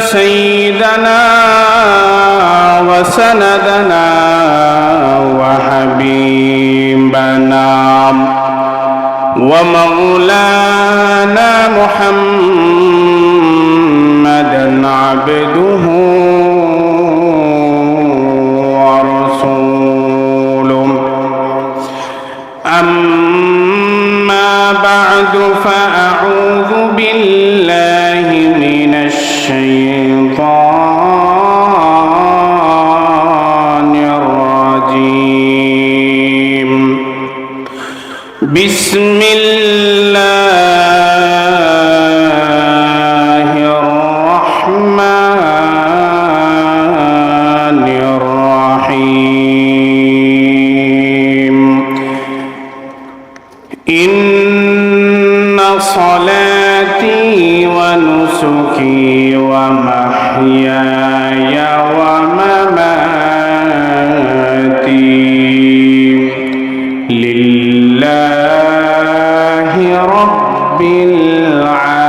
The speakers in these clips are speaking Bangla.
سيدنا وسندنا وحبيبنا ومولانا محمدا عبده ورسوله. أما بعد فأعوذ بالله الشيطان الرجيم. بسم الله الرحمن الرحيم. إن صلاتي ونسكي ومحياي ومماتي. لله رب العالمين.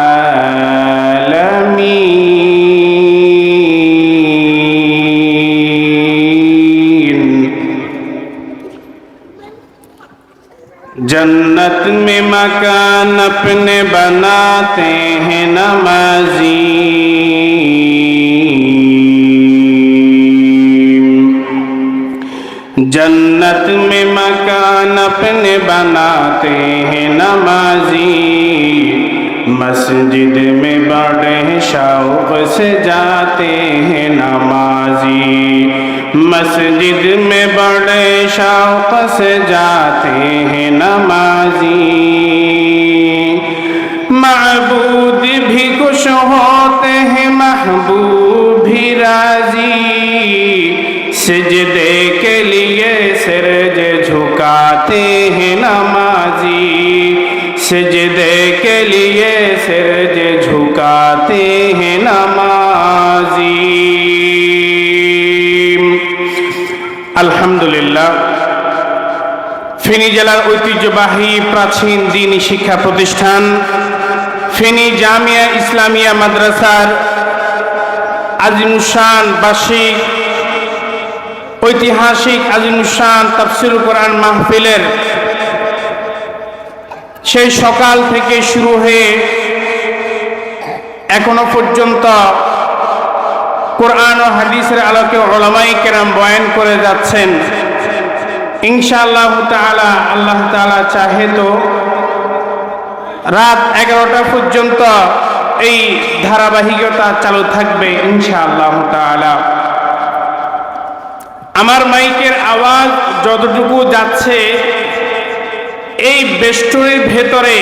जन्नत में मकान अपने बनाते हैं नमाजी। जन्नत में मकान अपने बनाते हैं नमाजी। मस्जिद में बड़े शौक से जाते हैं नमाजी। मस्जिद में बड़े शौक से जाते हैं नमाजी। महबूद भी खुश होते हैं, महबूब भी राज़ी। सजदे के लिए सिरज झुकाते हैं नमाजी। सजदे के लिए सिरज झुकाते हैं नमाजी আলহামদুলিল্লাহ ফেনী জেলার ঐতিহ্যবাহী প্রাচীন দিনী শিক্ষা প্রতিষ্ঠান ফেনী জামিয়া ইসলামিয়া মাদ্রাসার আজিমুসান বার্ষিক ঐতিহাসিক আজিমুসান তাফসির কোরআন মাহফিলের সেই সকাল থেকে শুরু হয়ে এখনও পর্যন্ত কোরআন ও হাদিসের আলোকে ওলামাই কেরাম বয়ান করে যাচ্ছেন। ইনশাআল্লাহ তাআলা, আল্লাহ তাআলা চাহে তো রাত এগারোটা পর্যন্ত এই ধারাবাহিকতা চালু থাকবে ইনশাআল্লাহ তাআলা। আমার মাইকের আওয়াজ যতটুকু যাচ্ছে, এই বেষ্টনীর ভেতরে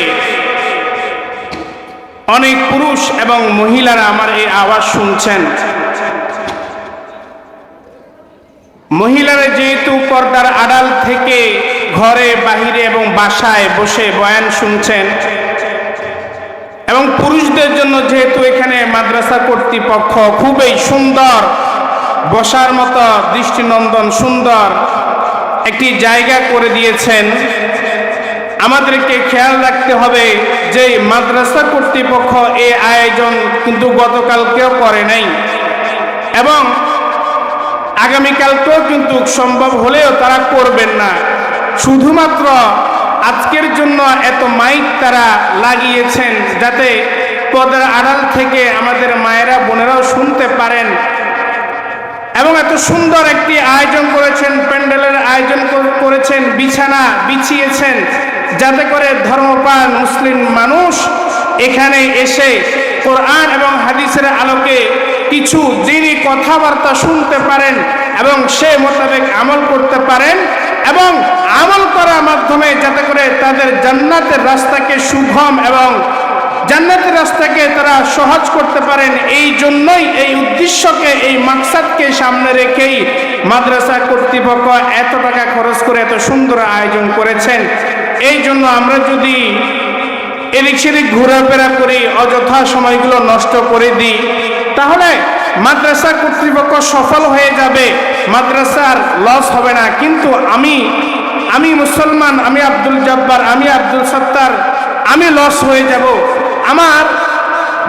অনেক পুরুষ এবং মহিলারা আমার এই আওয়াজ শুনছেন। মহিলারা যেহেতু পর্দার আড়াল থেকে ঘরে, বাহিরে এবং বাসায় বসে বয়ান শুনছেন এবং পুরুষদের জন্য যেহেতু এখানে মাদ্রাসা কর্তৃপক্ষ খুবই সুন্দর, বসার মতো দৃষ্টিনন্দন সুন্দর একটি জায়গা করে দিয়েছেন, আমাদেরকে খেয়াল রাখতে হবে যে মাদ্রাসা কর্তৃপক্ষ এই আয়োজন কিন্তু গতকালকেও করে নাই। এবং আগামীকালকেও কিন্তু সম্ভব হলেও তারা করবেন না। শুধুমাত্র আজকের জন্য এত মাইক তারা লাগিয়েছেন যাতে পদের আড়াল থেকে আমাদের মায়েরা, বোনেরাও শুনতে পারেন। এবং এত সুন্দর একটি আয়োজন করেছেন, প্যান্ডেলের আয়োজন করেছেন, বিছানা বিছিয়েছেন। যাতে করে ধর্মপ্রাণ মুসলিম মানুষ এখানে এসে কোরআন এবং হাদিসের আলোকে কিছু যিনি কথাবার্তা শুনতে পারেন এবং সে মোতাবেক আমল করতে পারেন এবং আমল করার মাধ্যমে যাতে করে তাদের জান্নাতের রাস্তাকে সুগম এবং জান্নাতের রাস্তাকে তারা সহজ করতে পারেন, এই জন্যই, এই উদ্দেশ্যকে, এই মাকসাদকে সামনে রেখেই মাদ্রাসা কর্তৃপক্ষ এত টাকা খরচ করে এত সুন্দর আয়োজন করেছেন। এই জন্য আমরা যদি এদিক সেদিক ঘোরাফেরা করি, অযথা সময়গুলো নষ্ট করে দিই, তাহলে মাদ্রাসা কর্তৃপক্ষ সফল হয়ে যাবে, মাদ্রাসার লস হবে না। কিন্তু আমি আমি মুসলমান, আমি আব্দুল জব্বার, আমি আব্দুল সত্তার, আমি লস হয়ে যাব। আমার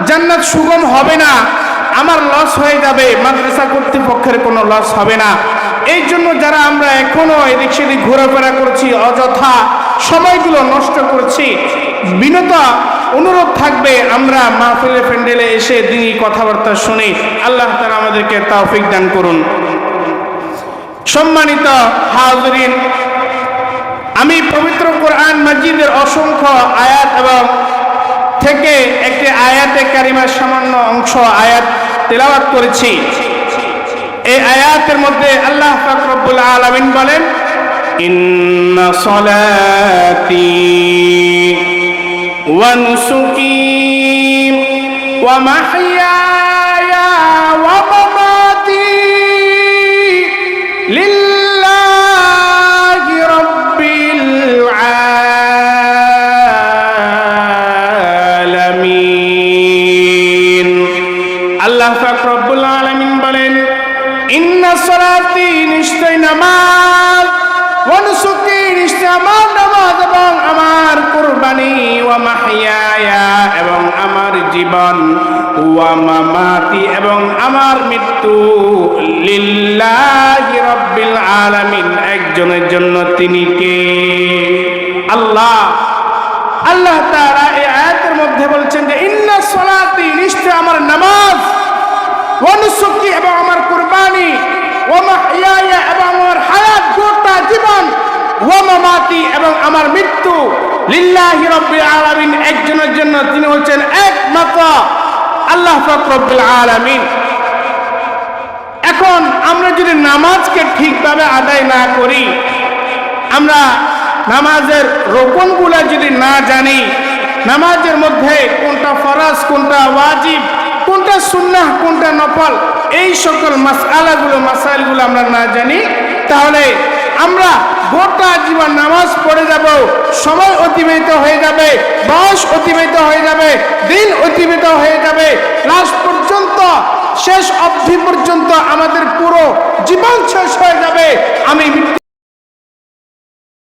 জান্নাত সুগম হবে না, আমার লস হয়ে যাবে, মাদ্রাসা কর্তৃপক্ষের কোনো লস হবে না। এই জন্য যারা আমরা এখনও এদিক সেদিক ঘোরাফেরা করছি, অযথা সময়গুলো নষ্ট করছি। বিনত, অনুরোধ থাকবে, আমরা মাহফিলে প্যান্ডেলে এসে দিনই কথাবার্তা শুনি। আল্লাহ তারা আমাদেরকে তৌফিক দান করুন। সম্মানিত হাজরিন, আমি পবিত্র কোরআন মসজিদের অসংখ্য আয়াত এবং থেকে একটি আয়াতে কারিমার সামান্য অংশ আয়াত তেলাওয়াত করেছি। এই আয়াতের মধ্যে আল্লাহ পাক রব্বুল আলামিন বলেন إن صلاتي ونسكي ومحيا ওয়া এবং আমার জীবন ওয়া মামাতি এবং আমার মৃত্যু লিল্লাহি আলামিন। একজনের জন্য তিনি কে? আল্লাহ। আল্লাহ তাআলা এই আয়াতের মধ্যে বলছেন যে, ইন্না সলাতি নিশ্চয় আমার নামাজ অনুসুকি এবং আমার কুরবানি ও মাহিয়া এবং আমার হায়াত ও মামাতি এবং আমার মৃত্যু লিল্লাহি রব্বিল আলামিন একজনের জন্য। তিনি হচ্ছেন একমাত্র আল্লাহ রব্বিল আলামিন। এখন আমরা যদি নামাজকে ঠিকভাবে আদায় না করি, আমরা নামাজের রোপণগুলো যদি না জানি, নামাজের মধ্যে কোনটা ফরাজ, কোনটা ওয়াজিব, কোনটা সুন্নাহ, কোনটা নফল, এই সকল মাসালাগুলো মাসাইলগুলো আমরা না জানি, তাহলে আমরা গোটা জীবন নামাজ পড়ে যাব, সময় অতিবাহিত হয়ে যাবে, বয়স অতিবাহিত হয়ে যাবে, দিন অতিবাহিত হয়ে যাবে লাস্ট পর্যন্ত, শেষ অবধি পর্যন্ত আমাদের পুরো জীবন শেষ হয়ে যাবে। আমি